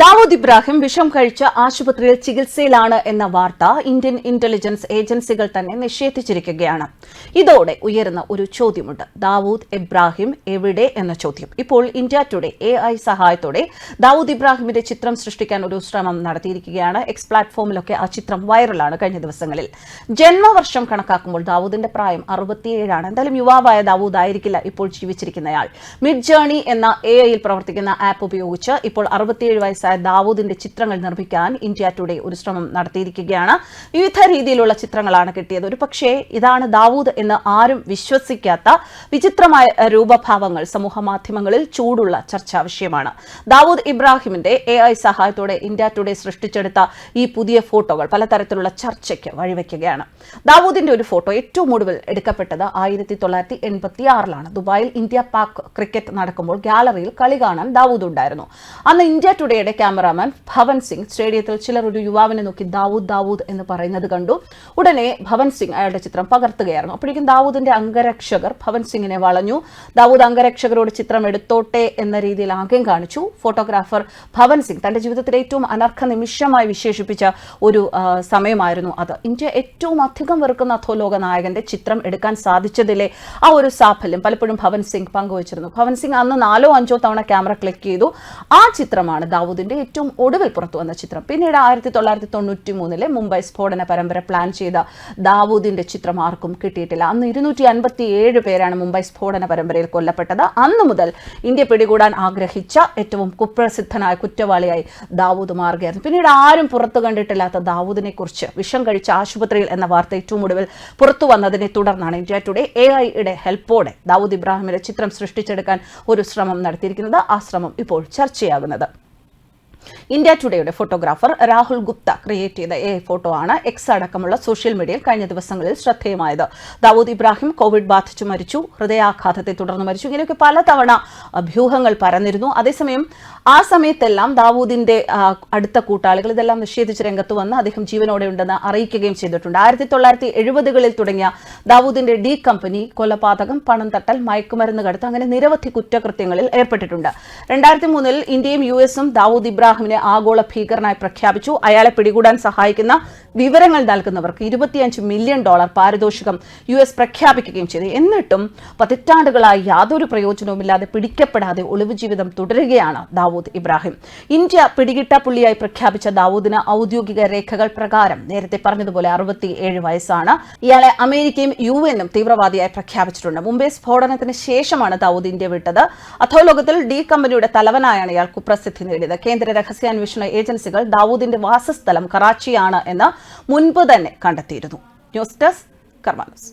ദാവൂദ് ഇബ്രാഹിം വിഷം കഴിച്ച ആശുപത്രിയിൽ ചികിത്സയിലാണ് എന്ന വാർത്ത ഇന്ത്യൻ ഇന്റലിജൻസ് ഏജൻസികൾ തന്നെ നിഷേധിച്ചിരിക്കുകയാണ്. ഇതോടെ ഉയരുന്ന ഒരു ചോദ്യമുണ്ട്. ദാവൂദ് ഇബ്രാഹിം എവിടെ എന്ന ചോദ്യം. ഇപ്പോൾ ഇന്ത്യ ടുഡേ എ ഐ സഹായത്തോടെ ദാവൂദ് ഇബ്രാഹിമിന്റെ ചിത്രം സൃഷ്ടിക്കാൻ ഒരു ശ്രമം നടത്തിയിരിക്കുകയാണ്. എക്സ് പ്ലാറ്റ്ഫോമിലൊക്കെ ആ ചിത്രം വൈറലാണ് കഴിഞ്ഞ ദിവസങ്ങളിൽ. ജന്മവർഷം കണക്കാക്കുമ്പോൾ ദാവൂദിന്റെ പ്രായം അറുപത്തിയേഴാണ്. എന്തായാലും യുവാവായ ദാവൂദ് ആയിരിക്കില്ല ഇപ്പോൾ ജീവിച്ചിരിക്കുന്നയാൾ. മിഡ് ജേണി എന്ന എ ഐയിൽ പ്രവർത്തിക്കുന്ന ആപ്പ് ഉപയോഗിച്ച് ഇപ്പോൾ അറുപത്തിയേഴ് വയസ്സായ ദാവൂദിന്റെ ചിത്രങ്ങൾ നിർമ്മിക്കാൻ ഇന്ത്യ ടുഡേ ഒരു ശ്രമം നടത്തിയിരിക്കുകയാണ്. വിവിധ രീതിയിലുള്ള ചിത്രങ്ങളാണ് കിട്ടിയത്. ഒരു പക്ഷേ ഇതാണ് ദാവൂദ് എന്ന് ആരും വിശ്വസിക്കാത്ത വിചിത്രമായ രൂപഭാവങ്ങൾ സമൂഹ മാധ്യമങ്ങളിൽ ചൂടുള്ള ചർച്ചാ വിഷയമാണ്. ദാവൂദ് ഇബ്രാഹിമിന്റെ എ ഐ സഹായത്തോടെ ഇന്ത്യ ടുഡേ സൃഷ്ടിച്ചെടുത്ത ഈ പുതിയ ഫോട്ടോകൾ പലതരത്തിലുള്ള ചർച്ചയ്ക്ക് വഴിവെക്കുകയാണ്. ദാവൂദിന്റെ ഒരു ഫോട്ടോ ഏറ്റവും ഒടുവിൽ എടുക്കപ്പെട്ടത് ആയിരത്തി തൊള്ളായിരത്തി എൺപത്തി ആറിലാണ് ദുബായിൽ ഇന്ത്യ പാക് ക്രിക്കറ്റ് നടക്കുമ്പോൾ ഗാലറിയിൽ കളി കാണാൻ ദാവൂദ് ഉണ്ടായിരുന്നു. അന്ന് ഇന്ത്യ ടുഡേയുടെ ക്യാമറാമാൻ ഭവൻ സിംഗ് സ്റ്റേഡിയത്തിൽ ചിലർ ഒരു യുവാവിനെ നോക്കി ദാവൂദ് ദാവൂദ് എന്ന് പറയുന്നത് കണ്ടു. ഉടനെ ഭവൻ സിംഗ് അയാളുടെ ചിത്രം പകർത്തുകയായിരുന്നു. അപ്പോഴേക്കും ദാവൂദിന്റെ അംഗരക്ഷകർ ഭവൻ സിംഗിനെ വളഞ്ഞു. ദാവൂദ് അംഗരക്ഷകരോട് ചിത്രം എടുത്തോട്ടെ എന്ന രീതിയിൽ ആംഗ്യം കാണിച്ചു. ഫോട്ടോഗ്രാഫർ ഭവൻ സിംഗ് തന്റെ ജീവിതത്തിലെ ഏറ്റവും അനർഘ നിമിഷമായി വിശേഷിപ്പിച്ച ഒരു സമയമായിരുന്നു അത്. ഇന്ത്യ ഏറ്റവും അധികം വെറുക്കുന്ന അധോലോക നായകന്റെ ചിത്രം എടുക്കാൻ സാധിച്ചതിലെ ആ ഒരു സാഫല്യം പലപ്പോഴും ഭവൻ സിംഗ് പങ്കുവച്ചിരുന്നു. ഭവൻ സിംഗ് അന്ന് നാലോ അഞ്ചോ തവണ ക്യാമറ ക്ലിക്ക് ചെയ്തു. ആ ചിത്രമാണ് ദാവൂദിന്റെ ഏറ്റവും ഒടുവിൽ പുറത്തു വന്ന ചിത്രം. പിന്നീട് ആയിരത്തി തൊള്ളായിരത്തി തൊണ്ണൂറ്റി മൂന്നിലെ മുംബൈ സ്ഫോടന പരമ്പര പ്ലാൻ ചെയ്ത ദാവൂദിന്റെ ചിത്രം ആർക്കും കിട്ടിയിട്ടില്ല. അന്ന് ഇരുന്നൂറ്റി അൻപത്തി ഏഴ് പേരാണ് മുംബൈ സ്ഫോടന പരമ്പരയിൽ കൊല്ലപ്പെട്ടത്. അന്ന് മുതൽ ഇന്ത്യ പിടികൂടാൻ ആഗ്രഹിച്ച ഏറ്റവും കുപ്രസിദ്ധനായ കുറ്റവാളിയായി ദാവൂദ് മാറുകയായിരുന്നു. പിന്നീട് ആരും പുറത്തു കണ്ടിട്ടില്ലാത്ത ദാവൂദിനെ കുറിച്ച് വിഷം കഴിച്ച ആശുപത്രിയിൽ എന്ന വാർത്ത ഏറ്റവും ഒടുവിൽ പുറത്തു വന്നതിനെ തുടർന്നാണ് ഇന്ത്യ ടുഡേ എ ഐയുടെ ഹെൽപ്പോടെ ദാവൂദ് ഇബ്രാഹിമിന്റെ ചിത്രം സൃഷ്ടിച്ചെടുക്കാൻ ഒരു ശ്രമം നടത്തിയിരിക്കുന്നത്. ആ ശ്രമം ഇപ്പോൾ ചർച്ചയാകുന്നത്. ഇന്ത്യ ടുഡേയുടെ ഫോട്ടോഗ്രാഫർ രാഹുൽ ഗുപ്ത ക്രിയേറ്റ് ചെയ്ത എ ഫോട്ടോ ആണ് എക്സ് അടക്കമുള്ള സോഷ്യൽ മീഡിയയിൽ കഴിഞ്ഞ ദിവസങ്ങളിൽ ശ്രദ്ധേയമായത്. ദാവൂദ് ഇബ്രാഹിം കോവിഡ് ബാധിച്ചു മരിച്ചു ഹൃദയാഘാതത്തെ തുടർന്ന് മരിച്ചു. ഇങ്ങനെയൊക്കെ പലതവണ അഭ്യൂഹങ്ങൾ പരന്നിരുന്നു. അതേസമയം ആ സമയത്തെല്ലാം ദാവൂദിന്റെ അടുത്ത കൂട്ടാളികൾ ഇതെല്ലാം നിഷേധിച്ച് രംഗത്ത് വന്ന് അദ്ദേഹം ജീവനോടെ ഉണ്ടെന്ന് അറിയിക്കുകയും ചെയ്തിട്ടുണ്ട്. ആയിരത്തി തൊള്ളായിരത്തി എഴുപതുകളിൽ തുടങ്ങിയ ദാവൂദിന്റെ ഡി കമ്പനി കൊലപാതകം പണം തട്ടൽ മയക്കുമരുന്ന് കടത്ത് അങ്ങനെ നിരവധി കുറ്റകൃത്യങ്ങളിൽ ഏർപ്പെട്ടിട്ടുണ്ട്. രണ്ടായിരത്തി മൂന്നിൽ ഇന്ത്യയും യു എസും ദാവൂദ് ഇബ്രാഹിമിനെ ആഗോള ഭീകരനായി പ്രഖ്യാപിച്ചു. അയാളെ പിടികൂടാൻ സഹായിക്കുന്ന വിവരങ്ങൾ നൽകുന്നവർക്ക് ഇരുപത്തിയഞ്ച് മില്യൺ ഡോളർ പാരിതോഷികം യു എസ് പ്രഖ്യാപിക്കുകയും ചെയ്തു. എന്നിട്ടും പതിറ്റാണ്ടുകളായി യാതൊരു പ്രയോജനവുമില്ലാതെ പിടിക്കപ്പെടാതെ ഒളിവ് ജീവിതം തുടരുകയാണ് ദാവൂദ് ഇബ്രാഹിം. ഇന്ത്യ പിടികിട്ട പുള്ളിയായി പ്രഖ്യാപിച്ച ദാവൂദിന് ഔദ്യോഗിക രേഖകൾ പ്രകാരം നേരത്തെ പറഞ്ഞതുപോലെ അറുപത്തി ഏഴ് വയസ്സാണ്. ഇയാളെ അമേരിക്കയും യു എന്നും തീവ്രവാദിയായി പ്രഖ്യാപിച്ചിട്ടുണ്ട്. മുംബൈ സ്ഫോടനത്തിന് ശേഷമാണ് ദാവൂദ് ഇന്ത്യ വിട്ടത്. അധോലോകത്തിൽ ഡി കമ്പനിയുടെ തലവനായാണ് ഇയാൾ കുപ്രസിദ്ധി നേടിയത്. കേന്ദ്ര രഹസ്യാന്വേഷണ ഏജൻസികൾ ദാവൂദിന്റെ വാസസ്ഥലം കറാച്ചിയാണ് എന്ന് മുൻപ് തന്നെ കണ്ടെത്തിയിരുന്നു. News desk കർമാനസ്